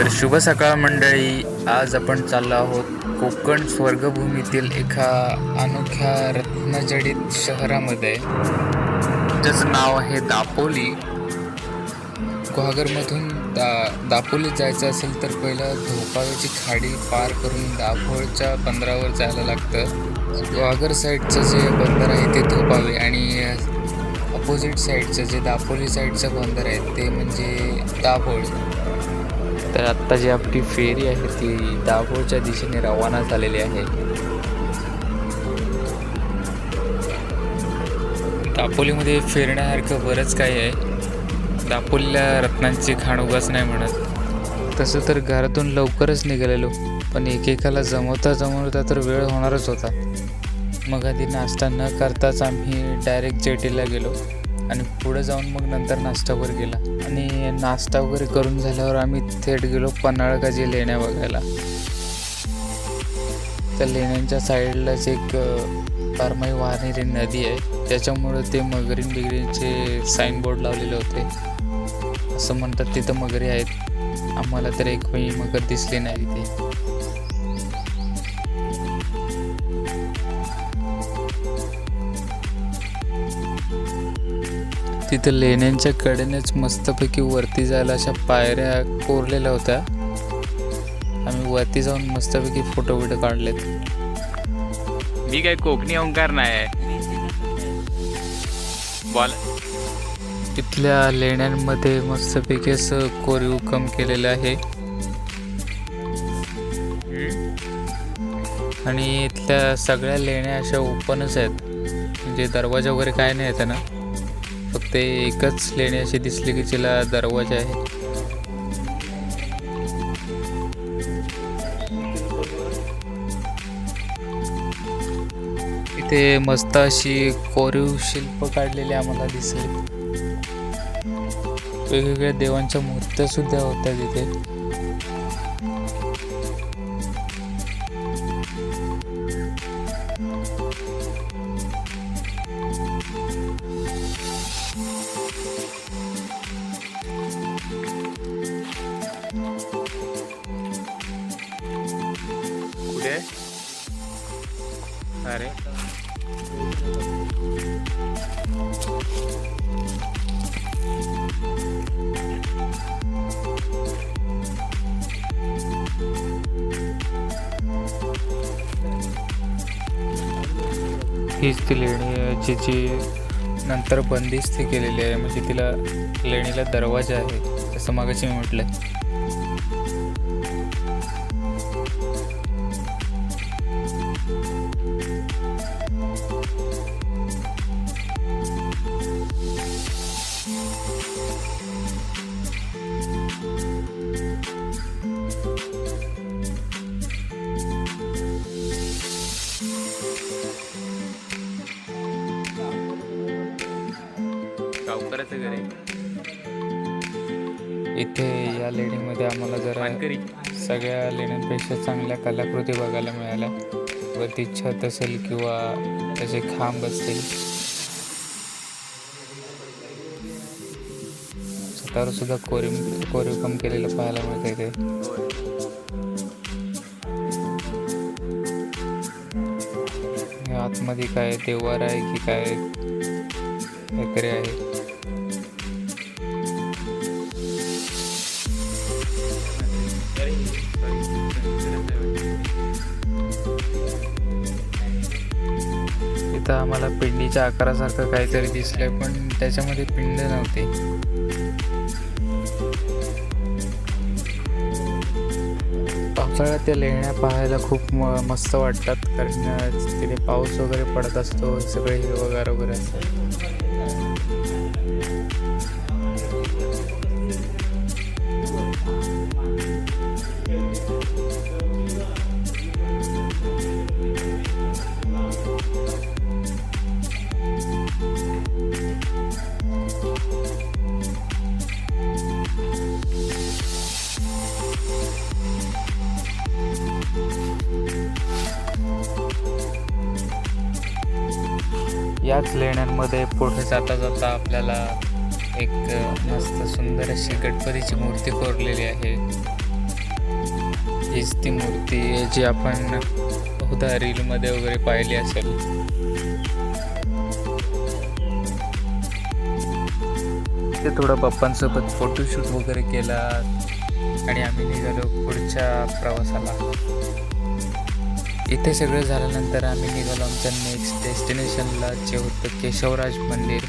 तर शुभ सकाळ मंडळी. आज आपण चाललो आहोत कोकण स्वर्गभूमीतील एका अनोख्या रत्नजडित शहरामध्ये. ज्याचं नाव आहे दापोली. गुहागरमधून दा दापोलीत जायचं असेल तर पहिलं धोपाव्याची खाडी पार करून दाभोळच्या बंदरावर जायला लागतं. गुहागर साईडचं जे बंदर आहे ते धोपावे आणि अपोजिट साईडचं जे दापोली साईडचं बंदर आहे ते म्हणजे दाभोळ. तर आत्ता जी आपली फेरी आहे ती दाभोळच्या दिशेने रवाना झालेली आहे. दापोलीमध्ये फिरण्यासारखं बरंच काही आहे. दापोलीला रत्नांची खाण उगाच नाही म्हणत. तसं तर घरातून लवकरच निघालेलो पण एकेकाला जमवता जमवता तर वेळ होणारच होता. मग आधी नाश्ता न करताच आम्ही डायरेक्ट जेटीला गेलो. आणि पुढे जाऊन मग नंतर नाश्तावर गेला आणि नाश्ता वगैरे करून झाल्यावर आम्ही थेट गेलो पन्हाळकाची लेण्या बघायला. त्या लेण्यांच्या साईडलाच एक बारमाही वाहणारी नदी आहे. त्याच्यामुळं ते मगरीन बिगरींचे साईनबोर्ड लावलेले होते. असं म्हणतात तिथं मगरी आहेत. आम्हाला तर एकही मगर दिसली नाही तिथे. तिथं लेण्यांच्या कडेनेच मस्तपैकी वरती जायला अशा पायऱ्या कोरलेल्या होत्या. आम्ही वरती जाऊन मस्तपैकी फोटो बिटो काढलेत. मी काय कोकणी ओंकार नाही बोल. इथल्या लेण्यांमध्ये मस्तपैकी असं कोरीव काम केलेलं आहे. आणि इथल्या सगळ्या लेण्या अशा ओपनच आहेत. म्हणजे दरवाजा वगैरे काय नाही आहे ना फक्त एकच लेणी अशी दिसली की तिला दरवाजा आहे इथे मस्त अशी कोरीव शिल्प काढलेली आम्हाला दिसली. वेगवेगळ्या देवांच्या मूर्त्या सुद्धा होत्या तिथे. हीच ती लेणी आहे जिची नंतर बंदिस्त केलेली आहे. म्हणजे तिला लेणीला दरवाजा आहे असं मागाशी मी म्हटलं या आम्हाला जरा सगळ्या लेण्यांपेक्षा चांगल्या कलाकृती बघायला मिळाल्या. वरती छत असेल किंवा त्याचे खांब असतील. छतावर सुद्धा कोरीव कोरीव काम केलेलं पाहायला मिळते ते आतमध्ये काय देवार आहे की काय? काहीतरी आहे. आता आम्हाला पिंडीच्या आकारासारखं काहीतरी दिसलं पण त्याच्यामध्ये पिंड नव्हते. पावसाळ्यात त्या लेण्या पाहायला खूप म मस्त वाटतात कारण तिथे पाऊस वगैरे पडत असतो सगळे हिरवगार वगैरे असतात. याच लेण्यांमध्ये पुढे जाता जाता आपल्याला एक मस्त सुंदर अशी गणपतीची मूर्ती कोरलेली आहे. हीच ती मूर्ती जी आपण बहुधा रीलमध्ये वगैरे पाहिली असेल. ते थोडं पप्पांसोबत फोटोशूट वगैरे केला आणि आम्ही निघालो पुढच्या प्रवासाला. इथे सगळं झाल्यानंतर आम्ही निघालो आमच्या नेक्स्ट डेस्टिनेशनला जे होतं केशवराज मंदिर.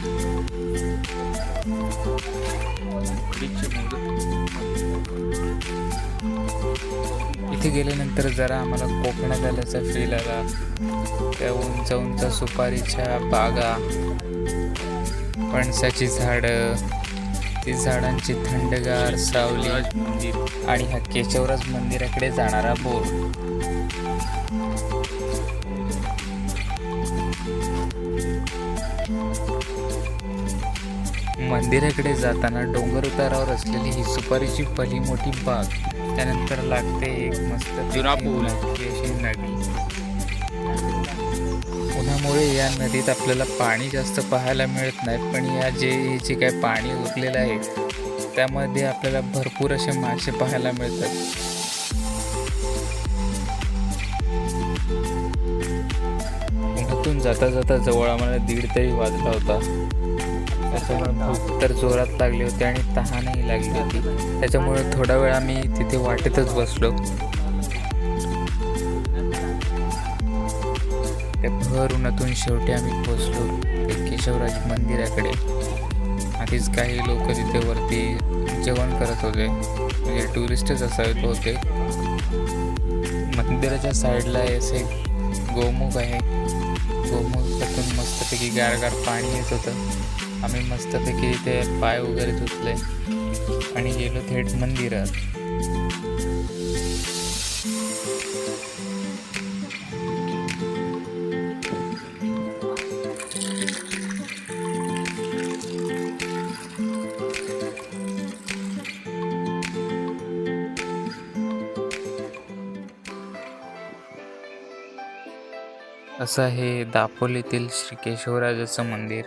इथे गेल्यानंतर जरा आम्हाला कोकणात आल्याचा फील आला. त्या उंच उंच सुपारीच्या बागा पणसाची झाडं ती झाडांची थंडगार सावली आणि हा केशवराज मंदिराकडे जाणारा बोर. मंदिराकडे जाताना डोंगर उतारावर असलेली ही सुपारीची पहिली मोठी बाग त्यानंतर लागते एक मस्त जुना पूल. अशी नदी उन्हामुळे या नदीत आपल्याला पाणी जास्त पाहायला मिळत नाही पण या जे जे काय पाणी उरलेलं आहे त्यामध्ये आपल्याला भरपूर असे मासे पाहायला मिळतात जाता जाता जवळ आम्हाला दीड तरी वाजला होता. त्याच्यामुळे भूक तर जोरात लागली होती आणि तहानही लागली होती. त्याच्यामुळे थोडा वेळ आम्ही तिथे वाटेतच बसलो. त्या भर उन्हातून शेवटी आम्ही पोचलो केशवराज मंदिराकडे. आधीच काही लोक तिथे वरती जेवण करत होते. म्हणजे टुरिस्टच असावेत होते. मंदिराच्या साईडला असे गोमुख आहे. हो, गोमुखातून मस्तपैकी गारगार पाणी येत होतं. आम्ही मस्तपैकी ते पाय वगैरे धुतले आणि गेलो थेट मंदिरात. असं हे दापोलीतील श्री केशवराजाचं मंदिर.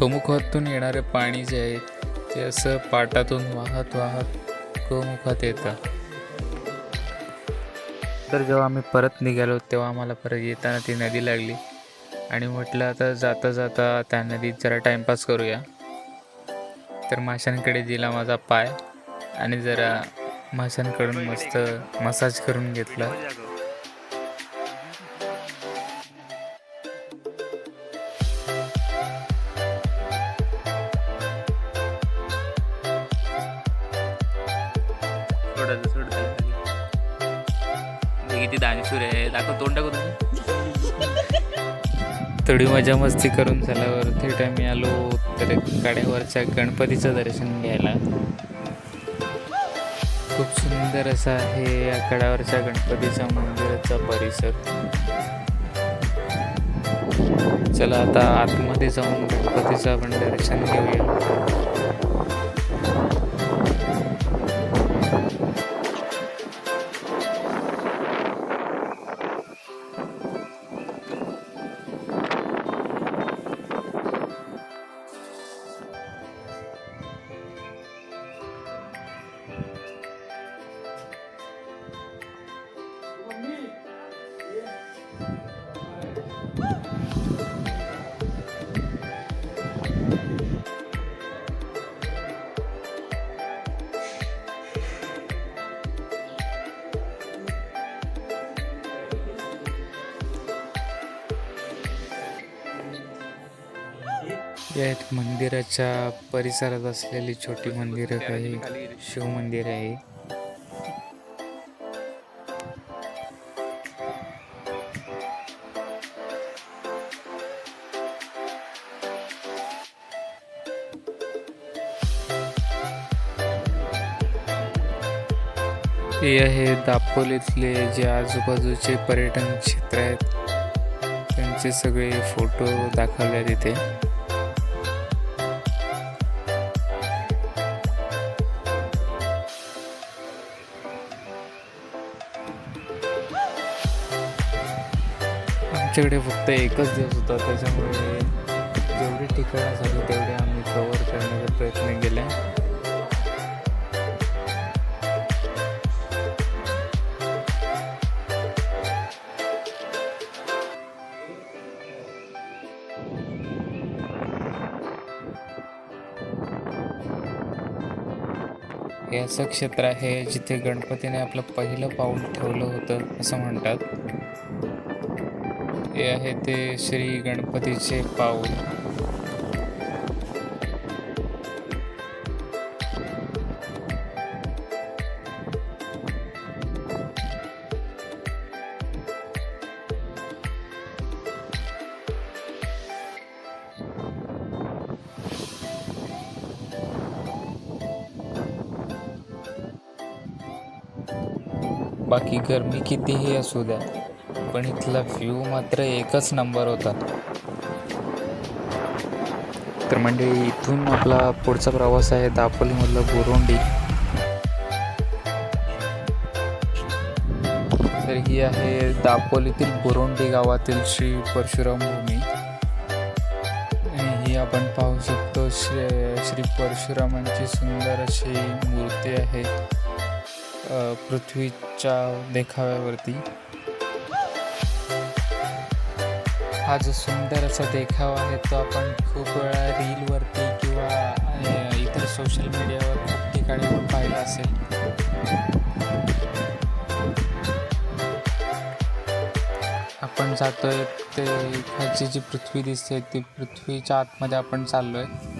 गोमुखातून येणारे पाणी जे आहे ते असं पाटातून वाहत वाहत गोमुखात येतं. तर जेव्हा आम्ही परत निघालो तेव्हा आम्हाला परत येताना ती नदी लागली. आणि म्हटलं आता जाता जाता त्या नदीत जरा टाईमपास करूया. तर माशांकडे दिला माझा पाय आणि जरा माशांकडून मस्त मसाज करून घेतला. किती दानशूर आहे. दाखव तोंड टाकू तुम्ही थोडी मजा मस्ती करून झाल्यावर थेट आम्ही आलो. तर कड्यावरच्या गणपतीचं दर्शन घ्यायला. खूप सुंदर असा आहे या कड्यावरच्या गणपतीच्या मंदिराचा परिसर. चला आता आतमध्ये जाऊन गणपतीचं आपण दर्शन घेऊया. या मंदिराच्या परिसरात असलेली छोटी मंदिरं काही. शिव मंदिर आहे. हे आहे दापोलीतले जे आजूबाजूचे पर्यटन क्षेत्र आहेत. त्यांचे सगळे फोटो दाखवले तिथे आमच्याकडे फक्त एकच दिवस होता त्याच्यामुळे जेवढी ठिकाणं झाली तेवढे आम्ही कवर करण्याचा प्रयत्न केला. हे असं क्षेत्र आहे जिथे गणपतीने आपलं पहिलं पाऊल ठेवलं होतं असं म्हणतात. हे आहे ते श्री गणपतीचे पाऊल. बाकी गरमी कितीही असू द्या पण इथला व्ह्यू मात्र एकच नंबर होता. तर म्हणजे इथून आपला पुढचा प्रवास आहे दापोलीमधलं बोरोंडी. तर ही आहे दापोलीतील बोरोंडी गावातील श्री परशुराम भूमी. ही आपण पाहू शकतो श्री श्री परशुरामांची सुंदर अशी मूर्ती आहे पृथ्वीच्या देखाव्यावरती. हा जो सुंदर असा देखावा आहे तो आपण खूप वेळा रीलवरती किंवा इतर सोशल मीडियावर खूप ठिकाणी पाहिला असेल. आपण जातोय ते खालची जी पृथ्वी दिसते ती पृथ्वीच्या आतमध्ये आपण चाललोय. आहे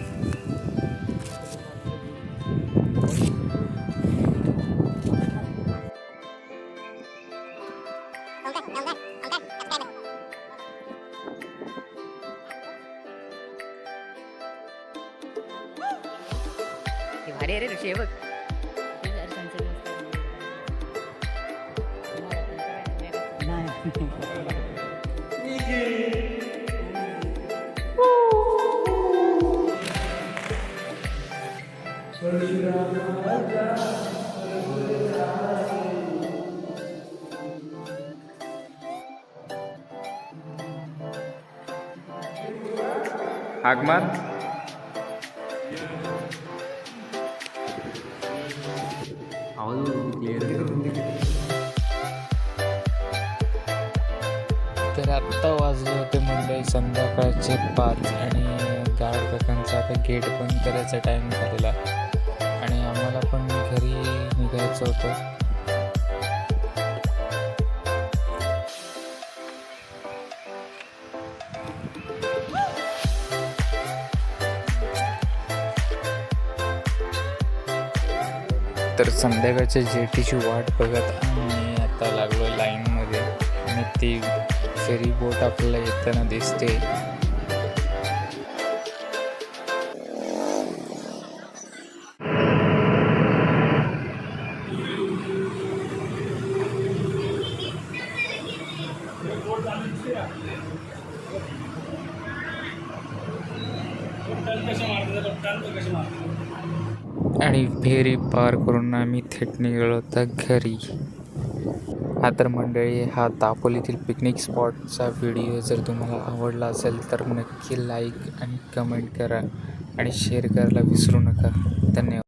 Akmar Aduh, clear. तर आत्ता वाजले होते मुंबई संध्याकाळचे पाच आणि गार्ड काकांचा आता गेट बंद करायचा टाईम झालेला. आणि आम्हाला पण घरी निघायचं होतं. तर संध्याकाळच्या जेटीची वाट बघत आम्ही आता लागलो लाईनमध्ये. आणि ती फेरी बोट आपल्याला येताना दिसते. आणि फेरी पार करून आम्ही थेट निघालो होता घरी. हा तर मंडळी हा दापोलीतील पिकनिक स्पॉटचा व्हिडिओ जर तुम्हाला आवडला असेल तर नक्की लाईक आणि कमेंट करा आणि शेअर करायला विसरू नका. धन्यवाद.